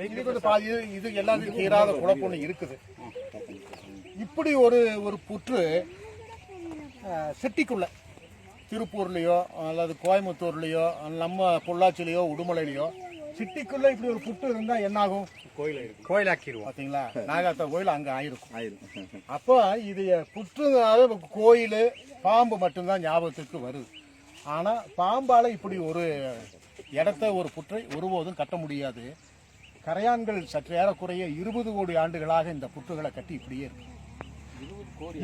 இது பாதி இது- எல்லாத்துக்கும் தீராத குழப்பம் ஒண்ணு இருக்குது. இப்படி ஒரு ஒரு புற்று சிட்டிக்குள்ள. திருப்பூர்லேயோ அல்லது கோயம்புத்தூர்லேயோ நம்ம பொள்ளாச்சிலேயோ உடுமலையிலையோ சிட்டிக்குள்ள இப்படி ஒரு புற்று இருந்தா என்ன ஆகும் கோயிலாக்கிடுவோம் பாத்தீங்களா? நாகாத்தா கோயில் அங்க ஆயிருக்கும். ஆயிரும் அப்போ இது புற்றுனால கோயில் பாம்பு மட்டும்தான் ஞாபகத்துக்கு வருது. ஆனா பாம்பால இப்படி ஒரு இடத்த ஒரு புற்றை ஒருபோதும் கட்ட முடியாது. கரையான்கள் சற்று ஏறக்குறைய இருபது கோடி ஆண்டுகளாக இந்த புற்றுகளை கட்டி இப்படியே இருக்கு.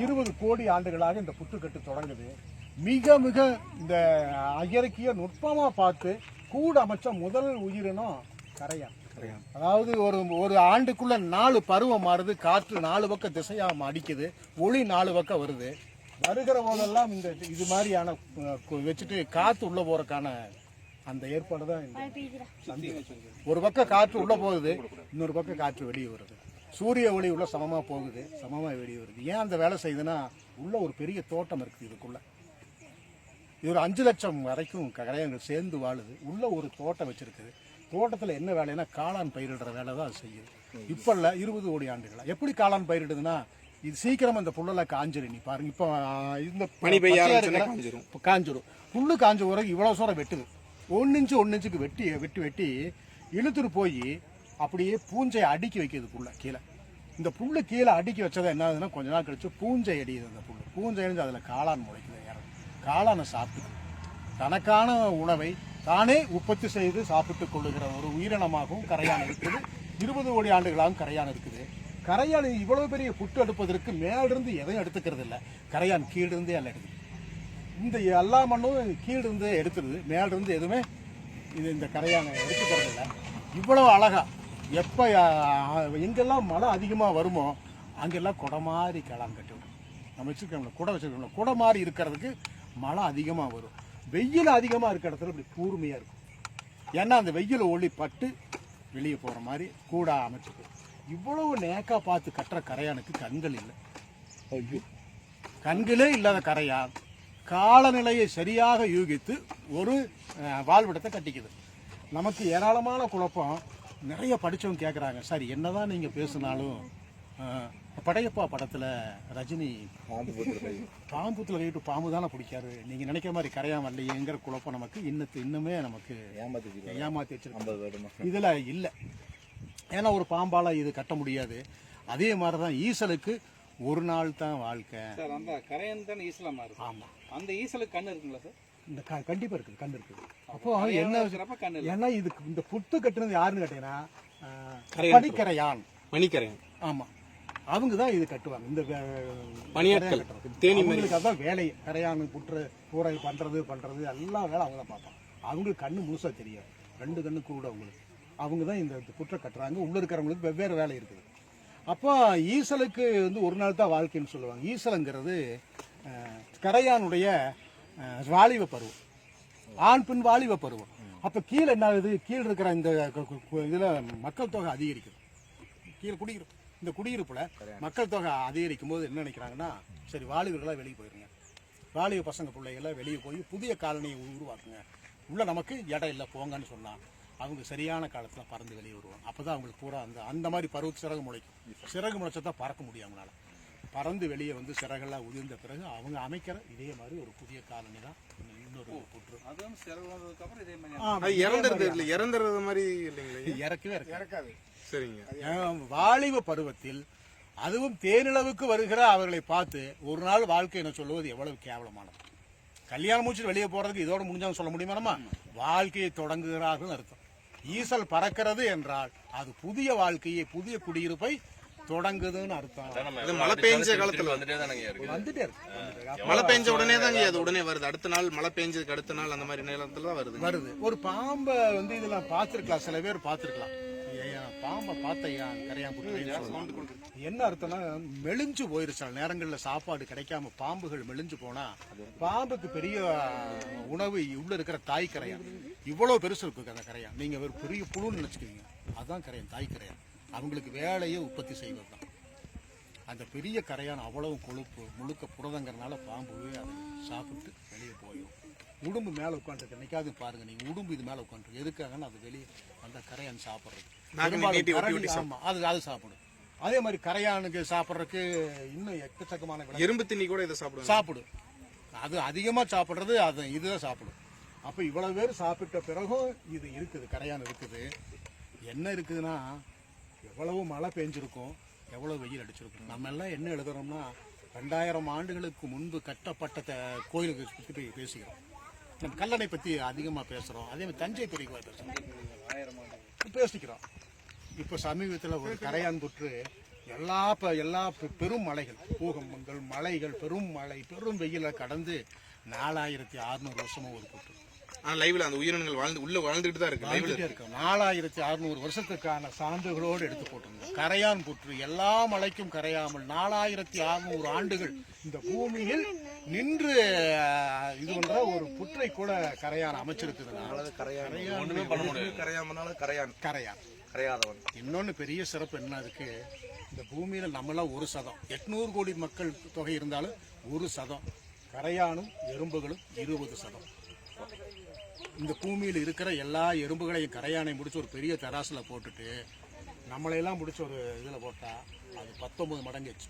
இருபது கோடி ஆண்டுகளாக இந்த புற்றுக்கட்டு தொடங்குது. மிக மிக இந்த இயற்கையை நுட்பமா பார்த்து கூட அமைச்ச முதல் உயிரினம் கரையான். அதாவது ஒரு ஒரு ஆண்டுக்குள்ள நாலு பருவம் மாறுது. காற்று நாலு பக்கம் திசையா அடிக்குது. ஒளி நாலு பக்கம் வருது. வருகிற போதெல்லாம் இந்த இது மாதிரியான வச்சுட்டு காத்து உள்ள போறதுக்கான அந்த ஏற்பாடு தான் இந்த சந்தி. ஒரு பக்கம் காற்று உள்ள போகுது இன்னொரு பக்கம் காற்று வெளியே வருது. சூரிய ஒளி உள்ள சமமா போகுது சமமா வெளியே வருது. ஏன் அந்த வேலை செய்யுதுன்னா உள்ள ஒரு பெரிய தோட்டம் இருக்குது இதுக்குள்ள. இது ஒரு அஞ்சு லட்சம் வரைக்கும் கரையான்கள் சேர்ந்து வாழுது. உள்ள ஒரு தோட்டம் வச்சிருக்குது. தோட்டத்தில் என்ன வேலைன்னா காளான் பயிரிடுற வேலை தான் அது செய்யுது. இப்போ இல்லை இருபது கோடி ஆண்டுகளா. எப்படி காளான் பயிரிடுதுன்னா இது சீக்கிரம் அந்த புல்லெல்லாம் காஞ்சிரும். நீ பாருங்க இப்போ இந்த பனி பெய்ய காஞ்சிரும். இப்போ காஞ்சிரும். புல்லு காஞ்ச பிறகு இவ்வளோ சூரம் வெட்டுது. ஒன்று இன்ச்சு ஒன்று இன்ச்சுக்கு வெட்டி வெட்டி வெட்டி இழுத்துட்டு போய் அப்படியே பூஞ்சையை அடுக்கி வைக்கிது புல்லை கீழே. இந்த புல்லு கீழே அடுக்கி வச்சதை என்ன ஆகுதுன்னா கொஞ்ச நாள் கழிச்சு பூஞ்சை அடியுது அந்த புல் பூஞ்சை அடிஞ்சு அதில் காளான் முளைக்குது இறங்கு காளானை சாப்பிட்டு தனக்கான உணவை தானே உற்பத்தி செய்து சாப்பிட்டு கொள்ளுகிற ஒரு உயிரினமாகவும் கரையான் இருக்குது. இருபது கோடி ஆண்டுகளாகவும் கரையான் இருக்குது. கரையான் இவ்வளவு பெரிய புட்டு எடுப்பதற்கு மேலிருந்து எதையும் எடுத்துக்கிறது இல்லை கரையான் கீழிருந்தே எல்லாம் எடுக்குது இந்த எல்லா மண்ணும் கீழிருந்து எடுத்துருது மேலிருந்து எதுவுமே இது இந்த கரையானை எடுத்துக்கிறது இல்லை இவ்வளவு அழகா. எப்போ எங்கெல்லாம் மழை அதிகமாக வருமோ அங்கெல்லாம் குடை மாதிரி கிளான் கட்டி விடும் நம்ம வச்சுருக்கோம்ல குடை வச்சுருக்கோம்ல குடை மாதிரி இருக்கிறதுக்கு மழை அதிகமாக வரும். வெயில் அதிகமாக இருக்கிற இடத்துல இப்படி கூர்மையாக இருக்கும். ஏன்னா அந்த வெயில் ஒளி பட்டு வெளியே போகிற மாதிரி கூட அமைச்சிருக்கு. இவ்வளவு நேக்கா பார்த்து கட்டுற கரையானுக்கு கண்கள் இல்லை. கண்களே இல்லாத கரையான் காலநிலையை சரியாக யூகித்து ஒரு வாழ்விடத்தை கட்டிக்குது. நமக்கு ஏராளமான குழப்பம். நிறைய படிச்சவங்க கேட்குறாங்க சார் என்னதான் நீங்கள் பேசினாலும் படையப்பா படத்தில் ரஜினி பாம்பு போட்டு கை. பாம்புத்துல கைட்டு பாம்பு தானே பிடிக்காரு? நீங்கள் நினைக்கிற மாதிரி கரையான் வரலையேங்கிற குழப்பம் நமக்கு இன்னத்து இன்னுமே நமக்கு ஏமாத்திச்சு ஏமாத்தி வச்சிருக்கு இதில் இல்லை. ஏன்னா ஒரு பாம்பால இது கட்ட முடியாது. அதே மாதிரி தான் ஈசலுக்கு ஒரு நாள் தான் வாழ்க்கை. சார் அந்த கரையன் தான் ஈசலமா இருக்கு. ஆமாம் அந்த ஈசலுக்கு கண்ணு இருக்குங்களா சார்? இந்த க கண்டிப்பாக இருக்குது கண்டு இருக்குது. அப்போ என்ன இருக்கிறப்ப கண்ணு இல்லை. ஏன்னா இது இந்த புத்து கட்டுனது யாருன்னு கேட்டீங்கன்னா பனிக்கரையான். மணிக்கரையன் ஆமாம் அவங்க தான் இது கட்டுவாங்க. இந்த பணியாட்கள். தேனி மாதிரி. அவங்களுக்கு அதான் வேலை. கரையான் புற்று கூரை பண்ணுறது பண்ணுறது எல்லா வேலை அவங்க தான் பார்ப்பாங்க. அவங்களுக்கு கண்ணு முழுசாக தெரியாது. ரெண்டு கண்ணு கூட அவங்களுக்கு. அவங்க தான் இந்த புற்றை கட்டுறாங்க. உள்ளே இருக்கிறவங்களுக்கு வெவ்வேறு வேலை இருக்குது. அப்போ ஈசலுக்கு வந்து ஒரு நாள் தான் வாழ்க்கைன்னு சொல்லுவாங்க. ஈசலுங்கிறது கரையானுடைய வாலிப பருவம். ஆண் பெண் வாலிப பருவம். அப்போ கீழே என்ன ஆகுது? கீழே இருக்கிற இந்த இதில் மக்கள் தொகை அதிகரிக்குது. கீழே குடியிருப்பு இந்த குடியிருப்பில் மக்கள் தொகை அதிகரிக்கும் போது என்ன நினைக்கிறாங்கன்னா சரி வாலிபர்களாக வெளியே போயிருங்க. வாலிப பசங்க பிள்ளைகள்லாம் வெளியே போய் புதிய காலனியை உருவாக்குங்க. உள்ள நமக்கு இடம் இல்லை போங்கன்னு சொன்னான் அவங்க சரியான காலத்தில் பறந்து வெளியே வருவாங்க. அப்பதான் அவங்களுக்கு பூரா அந்த அந்த மாதிரி பருவ சிறகு முளைக்கும். சிறகு முளைச்சா தான் பறக்க முடியும் அவங்களால. பறந்து வெளியே வந்து சிறகெல்லாம் உதிர்ந்த பிறகு அவங்க அமைக்கிற இதே மாதிரி ஒரு புதிய காலனி தான் இன்னொரு புற்று. அதுவும் சிறகு வந்ததுக்கு அப்புறம் இதே மாதிரி இறந்துருது இல்லை இறந்துறது மாதிரி இல்லைங்களா? இறக்கவே இறக்காது. சரிங்க. வாலிப பருவத்தில் அதுவும் தேனிலவுக்கு வருகிற அவர்களை பார்த்து ஒரு நாள் வாழ்க்கை என சொல்லுவது எவ்வளவு கேவலமானது. கல்யாணம் முடிச்சுட்டு வெளியே போறதுக்கு இதோட முடிஞ்சாலும் சொல்ல முடியுமா நம்ம? வாழ்க்கையை தொடங்குகிறார்கள் அர்த்தம். ஈசல் பறக்கிறது என்றால் அது புதிய வாழ்க்கையை புதிய குடியிருப்பை தொடங்குதுன்னு அர்த்தம். அது மழை பெஞ்ச காலத்துல வந்துட்டே தானங்க இருக்கு. வந்துட்டே இருக்கு வந்துட்டே இருக்கு. மழை பெஞ்ச உடனே தாங்க அது உடனே வருது. அடுத்த நாள் மழை பெஞ்சதுக்கு அடுத்த நாள் அந்த மாதிரி நேரத்துல தான் வருது வருது. ஒரு பாம்பை வந்து இதுல பார்த்திருக்கலாம். சில பேர் பார்த்திருக்கலாம். பாம்பை பார்த்தையா கரையான் என்ன அர்த்தம்னா மெலிஞ்சு போயிருச்சு சில நேரங்களில் சாப்பாடு கிடைக்காம பாம்புகள் மெலிஞ்சு போனா பாம்புக்கு பெரிய உணவு உள்ள இருக்கிற தாய் கரையான் இவ்வளவு பெருசு இருக்கு அந்த கரையான் நீங்க ஒரு பெரிய புழுன்னு நினைச்சுக்குவீங்க அதான் கரையான் தாய் கரையான் அவங்களுக்கு வேலையை உற்பத்தி செய்வது தான். அந்த பெரிய கரையான் அவ்வளவு கொழுப்பு முழுக்க புரதங்கிறனால பாம்பு அதை சாப்பிட்டு வெளியே போயிடும். உடும்பு மேலே உட்காந்துருக்கு என்னைக்காவது பாருங்க. நீங்க உடும்பு இது மேலே உட்காந்துருக்கு எதுக்காகன்னு அது வெளியே அந்த கரையான் சாப்பிட்றது அது அது சாப்பிடும். அதே மாதிரி கரையானுக்கு சாப்பிட்றதுக்கு இன்னும் எக்கச்சக்கமான எறும்பு தின்னி கூட இதை சாப்பிடுவாங்க. சாப்பிடும். அது அதிகமா சாப்பிடுறது அது இதுதான் சாப்பிடும். அப்ப இவ்வளவு பேர் சாப்பிட்ட பிறகும் இது இருக்குது கரையான் இருக்குது. என்ன இருக்குதுன்னா எவ்வளவு மழை பெஞ்சிருக்கும் எவ்வளவு வெயில் அடிச்சிருக்கும். நம்ம எல்லாம் என்ன எழுதுறோம்னா ரெண்டாயிரம் ஆண்டுகளுக்கு முன்பு கட்டப்பட்ட கோயிலுக்கு போய் பேசுகிறோம் நம்ம கல்லணை பத்தி அதிகமா பேசுறோம். அதே மாதிரி தஞ்சை பெரிய கோயில் பேசுறோம் பேசிக்கிறோம் இப்போ சமீபத்தில் ஒரு கரையான் புற்று எல்லா ப எல்லா பெரும் மலைகள் பூகம்பங்கள் மலைகள் பெரும் மலை பெரும் வெயிலை கடந்து நாலாயிரத்தி அறுநூறு வருஷமும் ஒரு புற்று ஆனா லைவ்ல அந்த உயிரினங்கள் வாழ்ந்து உள்ள வாழ்ந்துட்டு தான் இருக்கு லைவ்ல இருக்கோம். நாலாயிரத்தி அறுநூறு வருஷத்துக்கான சான்றுகளோடு எடுத்து போட்டிருந்தோம். கரையான் புற்று எல்லா மலைக்கும் கரையாமல் நாலாயிரத்தி அறுநூறு ஆண்டுகள் இந்த பூமியில் நின்று இது பண்ற ஒரு புற்றை கூட கரையான் அமைச்சிருக்குதுன்னா கரையான். ஒண்ணுமே பண்ண முடியாது. கரையாமனால கரையான். கரையான். கரையாதவன். இன்னொன்று பெரிய சிறப்பு என்ன இருக்கு இந்த பூமியில நம்மளாம் ஒரு சதம். எட்நூறு கோடி மக்கள் தொகை இருந்தாலும் ஒரு சதம். கரையானும் எறும்புகளும் இருபது சதம். இந்த பூமியில் இருக்கிற எல்லா எறும்புகளையும் கரையானை முடிச்சு ஒரு பெரிய தராசில் போட்டுட்டு நம்மளையெல்லாம் முடிச்சு ஒரு இதில் போட்டால் அது பத்தொம்பது மடங்குச்சு